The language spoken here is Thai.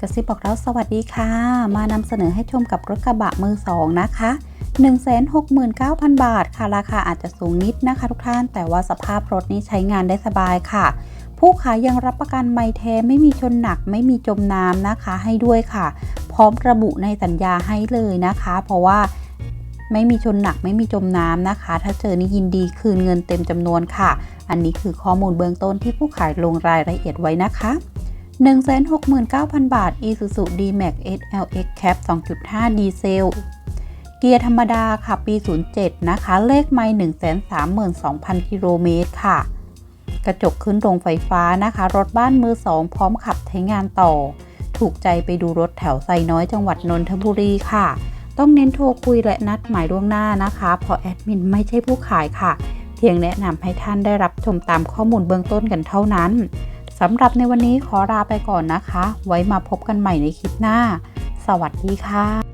กระซิบบอกแล้วสวัสดีค่ะ มานำเสนอให้ชมกับรถกระบะมือสองนะคะ169,000 บาทค่ะราคาอาจจะสูงนิดนะคะทุกท่าน แต่ว่าสภาพรถนี้ใช้งานได้สบายค่ะ ผู้ขายยังรับประกันไม่แท้ไม่มีชนหนักไม่มีจมน้ำนะคะให้ด้วยค่ะ พร้อมระบุในสัญญาให้เลยนะคะ เพราะว่าไม่มีชนหนักไม่มีจมน้ำนะคะ ถ้าเจอนี่ยินดีคืนเงินเต็มจำนวนค่ะ อันนี้คือข้อมูลเบื้องต้นที่ผู้ขายลงรายละเอียดไว้นะคะ 169,000 บาท Isuzu D-Max SLX Cap 2.5 ดีเซล เกียร์ธรรมดาค่ะ ปี 07 นะคะ เลขไม่132,000 กิโลเมตรค่ะ กระจกขึ้นโรงไฟฟ้านะคะ รถบ้านมือสองพร้อมขับใช้งานต่อ ถูกใจไปดูรถแถวไซน้อยจังหวัดนนทบุรีค่ะ ต้องเน้นโทรคุยและนัดหมายล่วงหน้านะคะ เพราะแอดมินไม่ใช่ผู้ขายค่ะ เพียงแนะนำให้ท่านได้รับชมตามข้อมูลเบื้องต้นกันเท่านั้น สำหรับในวันนี้ขอลาไปก่อนนะคะ ไว้มาพบกันใหม่ในคลิปหน้า สวัสดีค่ะ